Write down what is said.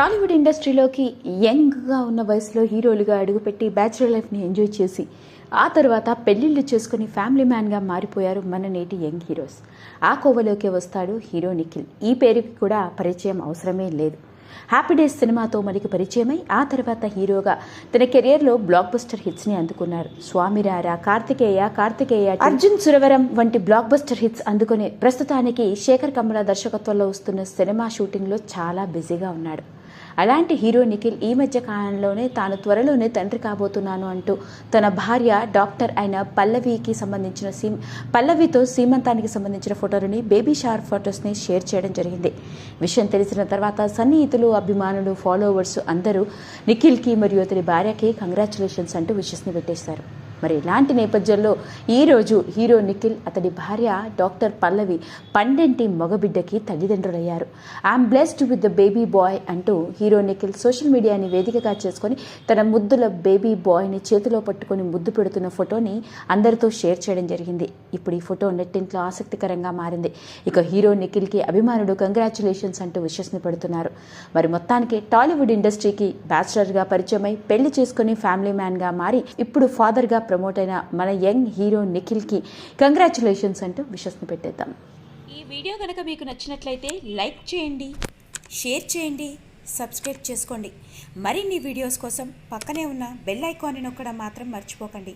టాలీవుడ్ ఇండస్ట్రీలోకి యంగ్గా ఉన్న వయసులో హీరోలుగా అడుగుపెట్టి బ్యాచులర్ లైఫ్ని ఎంజాయ్ చేసి ఆ తర్వాత పెళ్ళిళ్ళు చేసుకుని ఫ్యామిలీ మ్యాన్గా మారిపోయారు మన నేటి యంగ్ హీరోస్. ఆ కోవలోకే వస్తాడు హీరో నిఖిల్. ఈ పేరుకి కూడా పరిచయం అవసరమే లేదు. హ్యాపీ డేస్ సినిమాతో మనకి పరిచయమై ఆ తర్వాత హీరోగా తన కెరియర్లో బ్లాక్ బస్టర్ హిట్స్ని అందుకున్నారు. స్వామిరారా కార్తికేయ కార్తికేయ అర్జున్ సురవరం వంటి బ్లాక్ బస్టర్ హిట్స్ అందుకునే ప్రస్తుతానికి శేఖర్ కమల దర్శకత్వంలో వస్తున్న సినిమా షూటింగ్లో చాలా బిజీగా ఉన్నాడు. అలాంటి హీరో నిఖిల్ ఈ మధ్య కాలంలోనే తాను త్వరలోనే తండ్రి కాబోతున్నాను అంటూ తన భార్య డాక్టర్ అయిన పల్లవికి సంబంధించిన సీమ్ పల్లవితో సీమంతానికి సంబంధించిన ఫోటోలని బేబీ షార్ ఫొటోస్ని షేర్ చేయడం జరిగింది. విషయం తెలిసిన తర్వాత సన్నిహితులు అభిమానులు ఫాలోవర్స్ అందరూ నిఖిల్కి మరియు అతని భార్యకి కంగ్రాచులేషన్స్ అంటూ విషెస్ని పెట్టేశారు. మరి ఇలాంటి నేపథ్యంలో ఈరోజు హీరో నిఖిల్ అతడి భార్య డాక్టర్ పల్లవి పండెంటి మగబిడ్డకి తల్లిదండ్రులయ్యారు. I'm blessed with the baby boy అంటూ హీరో నిఖిల్ సోషల్ మీడియాని వేదికగా చేసుకొని తన ముద్దుల బేబీ బాయ్ని చేతిలో పట్టుకొని ముద్దు పెడుతున్న ఫోటోని అందరితో షేర్ చేయడం జరిగింది. ఇప్పుడు ఈ ఫోటో నెట్టింట్లో ఆసక్తికరంగా మారింది. ఇక హీరో నిఖిల్కి అభిమానుడు కంగ్రాచులేషన్స్ అంటూ విషస్ని పెడుతున్నారు. మరి మొత్తానికి టాలీవుడ్ ఇండస్ట్రీకి బ్యాచిలర్గా పరిచయమై పెళ్ళి చేసుకుని ఫ్యామిలీ మ్యాన్గా మారి ఇప్పుడు ఫాదర్గా ప్రమోట్ అయిన మన యంగ్ హీరో నిఖిల్కి కంగ్రాచులేషన్స్ అంటూ విషస్ని పెట్టేద్దాం. ఈ వీడియో కనుక మీకు నచ్చినట్లయితే లైక్ చేయండి షేర్ చేయండి సబ్స్క్రైబ్ చేసుకోండి. మరిన్ని వీడియోస్ కోసం పక్కనే ఉన్న బెల్ ఐకాన్ని నొక్కడం మాత్రం మర్చిపోకండి.